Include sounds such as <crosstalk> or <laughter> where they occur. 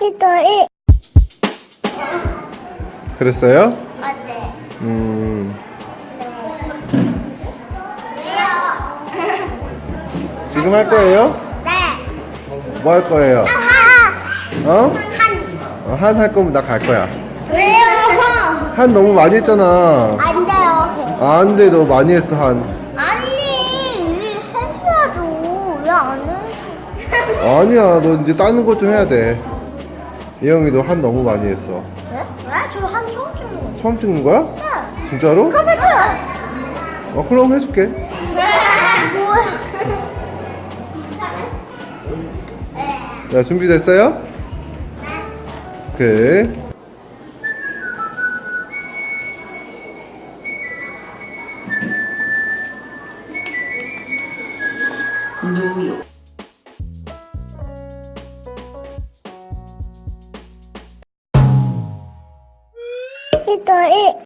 히토이. 그랬어요? 어때? 음, 지금 할 거예요? 네. 뭐 할 거예요? 하하. 어? 한. 한할 거면 나 갈 거야. 왜요? 한 너무 많이 했잖아. 안 돼요. 아, 안 돼, 너 많이 했어, 한. 아니, 우리 해줘야죠. 왜 안 해? 아니야, 너 이제 다른 것 좀 해야 돼. 이영이도 한 너무 많이 했어. 네? 왜? 저한 처음 찍는 거. 처음 찍는 거야? 네. 진짜로? 그럼 해줘요. 어, 그럼 해줄게. <laughs> 뭐야? 자, 준비됐어요? 오케이. 노요 人へ。